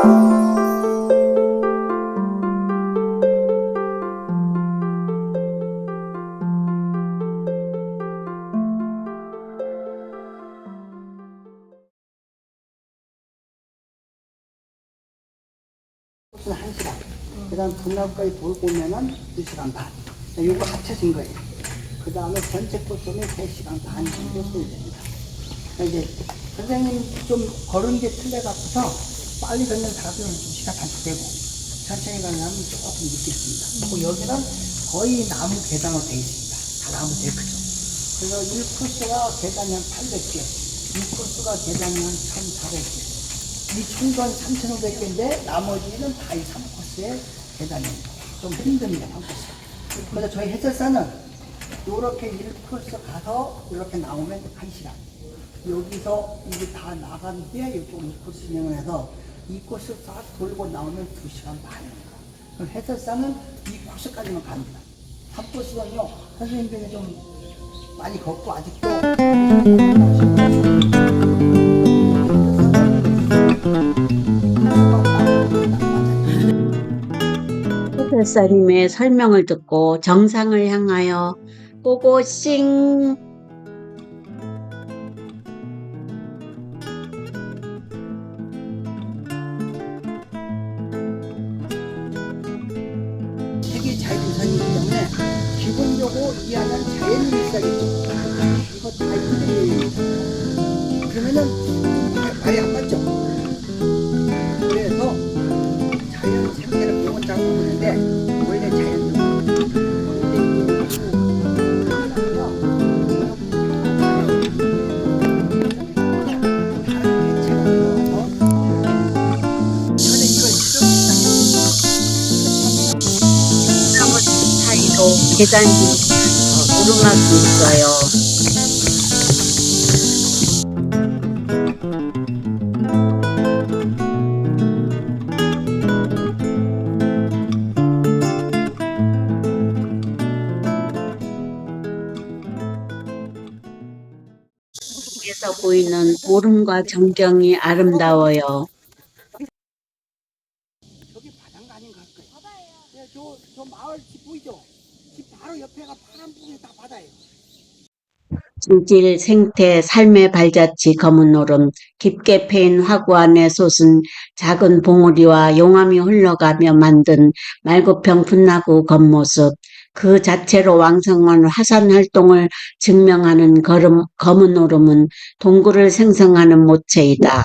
코스는 1시간. 그 다음 분할까지 돌고 오면은 2시간 반. 이거 합쳐진 거예요. 그 다음에 전체 코스는 3시간 반 정도 소요됩니다. 이제 선생님 좀 걸은 게 틀려갖고서 빨리 걷는 사람들은 2시간 단축되고 천천히 사람은 조금 늦겠습니다. 그리고 여기는 거의 나무 계단으로 되어 있습니다. 다 나무 데크죠. 그래서 1코스가 계단이 한 800개, 2코스가 계단이 한 1,400개. 이 충전 3,500개인데 나머지는 다 이 3코스의 계단입니다. 좀 힘듭니다, 3코스. 그래서 저희 해설사는 이렇게 1코스 가서 이렇게 나오면 1시간. 여기서 이게 다 나간 뒤에 이쪽 2코스 진행을 해서 2코스 싹 돌고 나오면 2시간 반입니다. 그럼 해설사는 2코스까지만 갑니다. 3코스는요, 선생님들이 좀 많이 걷고 아직도 해설사님의 설명을 듣고 정상을 향하여 고고싱 기본적으로 이해하는 자연일사겠죠. 이거 다 힘들어요. 그러면은 말- 말이 안 맞죠. 그래서 자연 생태를 보고자고 보는데 원래 자연 어, 오르막이 있어요. 보이는 오름과 전경이 아름다워요. 저기 바닷가 아닌가 할 거예요. 바다예요. 네, 저, 저 마을 집 보이죠? 집 바로 파란 부분이 다 바다예요. 질질 생태 삶의 발자취 검은 오름 깊게 패인 화구 안에 솟은 작은 봉우리와 용암이 흘러가며 만든 말고평 분나구 겉모습 그 자체로 왕성한 화산 활동을 증명하는 걸음, 검은 오름은 동굴을 생성하는 모체이다.